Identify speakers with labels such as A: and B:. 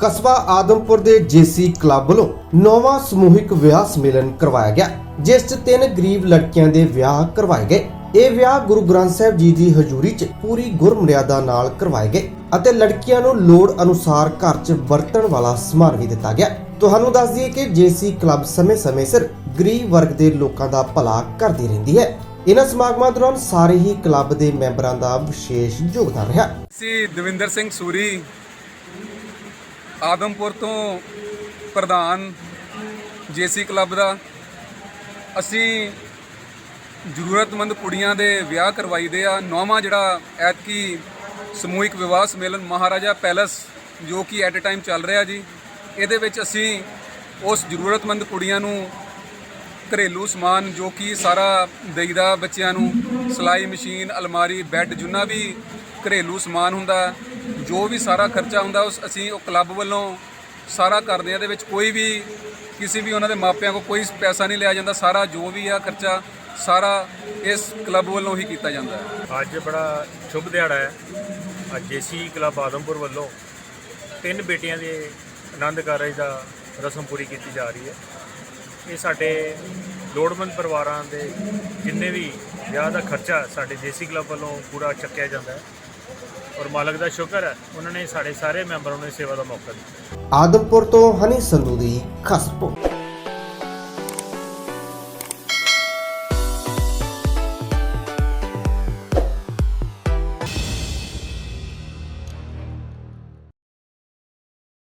A: ਕਸਬਾ ਆਦਮਪੁਰ ਦੇ JC club ਵੱਲੋਂ ਨੌਵਾਂ ਸਮੂਹਿਕ ਵਿਆਹ ਸਮੇਲਨ ਕਰਵਾਇਆ ਗਿਆ, ਜਿਸ 'ਚ ਤਿੰਨ ਗਰੀਬ ਲੜਕੀਆਂ ਦੇ ਵਿਆਹ ਕਰਵਾਏ ਗਏ। ਇਹ ਵਿਆਹ ਗੁਰੂ ਗ੍ਰੰਥ ਸਾਹਿਬ ਜੀ ਦੀ ਹਜ਼ੂਰੀ 'ਚ ਪੂਰੀ ਗੁਰਮਰਿਆਦਾ ਨਾਲ ਕਰਵਾਏ ਗਏ ਅਤੇ ਲੜਕੀਆਂ ਨੂੰ ਲੋੜ ਅਨੁਸਾਰ ਘਰ 'ਚ ਵਰਤਣ ਵਾਲਾ ਸਮਾਨ ਵੀ ਦਿੱਤਾ ਗਿਆ। ਤੁਹਾਨੂੰ ਦੱਸ ਦਈਏ ਕਿ ਜੇਸੀ ਕਲੱਬ ਸਮੇਂ-ਸਮੇਂ ਸਿਰ ਗਰੀਬ ਵਰਗ ਦੇ ਲੋਕਾਂ ਦਾ ਭਲਾ ਕਰਦੀ ਰਹਿੰਦੀ ਹੈ। ਇਹਨਾਂ ਸਮਾਗਮਾਂ ਦੌਰਾਨ ਸਾਰੇ ਹੀ ਕਲੱਬ ਦੇ ਮੈਂਬਰਾਂ ਦਾ ਵਿਸ਼ੇਸ਼ ਯੋਗਦਾਨ ਰਿਹਾ।
B: ਸੀ ਦਵਿੰਦਰ ਸਿੰਘ ਸੂਰੀ ਆਦਮਪੁਰ ਤੋਂ ਪ੍ਰਧਾਨ ਜੇਸੀ ਕਲੱਬ ਦਾ। ਅਸੀਂ ਜ਼ਰੂਰਤਮੰਦ ਕੁੜੀਆਂ ਦੇ ਵਿਆਹ ਕਰਵਾਈ ਦੇ ਆ। ਨੌਵਾਂ ਜਿਹੜਾ ਐਤਕੀ ਸਮੂਹਿਕ ਵਿਵਾਹ ਸਮੇਲਨ ਮਹਾਰਾਜਾ ਪੈਲਸ, ਜੋ ਕਿ ਐਟ ਅ ਟਾਈਮ ਚੱਲ ਰਿਹਾ ਜੀ, ਇਹਦੇ ਵਿੱਚ ਅਸੀਂ ਉਸ ਜ਼ਰੂਰਤਮੰਦ ਕੁੜੀਆਂ ਨੂੰ ਘਰੇਲੂ ਸਮਾਨ, ਜੋ ਕਿ ਸਾਰਾ ਦੇਈਦਾ ਬੱਚਿਆਂ ਨੂੰ, ਸਿਲਾਈ ਮਸ਼ੀਨ, ਅਲਮਾਰੀ, ਬੈੱਡ, ਜਿੰਨਾ ਵੀ ਘਰੇਲੂ ਸਮਾਨ ਹੁੰਦਾ ਜੋ ਵੀ ਸਾਰਾ ਖਰਚਾ ਹੁੰਦਾ, ਉਸ ਅਸੀਂ ਉਹ ਕਲੱਬ ਵੱਲੋਂ ਸਾਰਾ ਕਰਦੇ ਆ ਇਹਦੇ ਵਿੱਚ ਕੋਈ ਵੀ ਕਿਸੇ ਵੀ ਉਹਨਾਂ ਦੇ ਮਾਪਿਆਂ ਕੋਲ ਕੋਈ ਪੈਸਾ ਨਹੀਂ ਲਿਆ ਜਾਂਦਾ। ਸਾਰਾ ਜੋ ਵੀ ਆ ਖਰਚਾ, ਸਾਰਾ ਇਸ ਕਲੱਬ ਵੱਲੋਂ ਹੀ ਕੀਤਾ ਜਾਂਦਾ ਹੈ।
C: ਅੱਜ ਬੜਾ ਸ਼ੁਭ ਦਿਹਾੜਾ ਹੈ। ਅੱਜ ਜੇਸੀ ਕਲੱਬ ਆਦਮਪੁਰ ਵੱਲੋਂ ਤਿੰਨ ਬੇਟੀਆਂ ਦੇ ਆਨੰਦ ਕਾਰਜ ਦਾ ਰਸਮ ਪੂਰੀ ਕੀਤੀ ਜਾ ਰਹੀ ਹੈ। ਇਹ ਸਾਡੇ ਲੋੜਵੰਦ ਪਰਿਵਾਰਾਂ ਦੇ ਜਿੰਨੇ ਵੀ ਵਿਆਹ ਦਾ ਖਰਚਾ ਸਾਡੇ ਜੇਸੀ ਕਲੱਬ ਵੱਲੋਂ ਪੂਰਾ ਚੱਕਿਆ ਜਾਂਦਾ ਹੈ। ਔਰ ਮਾਲਕ ਦਾ ਸ਼ੁਕਰ ਹੈ, ਉਹਨਾਂ ਨੇ ਸਾਡੇ ਸਾਰੇ ਮੈਂਬਰਾਂ ਨੂੰ ਇਸ ਸੇਵਾ ਦਾ ਮੌਕਾ ਦਿੱਤਾ।
A: ਆਦਮਪੁਰ ਤੋਂ ਹਨੀ ਸੰਧੂ ਦੀ ਖਾਸ ਰਿਪੋਰਟ।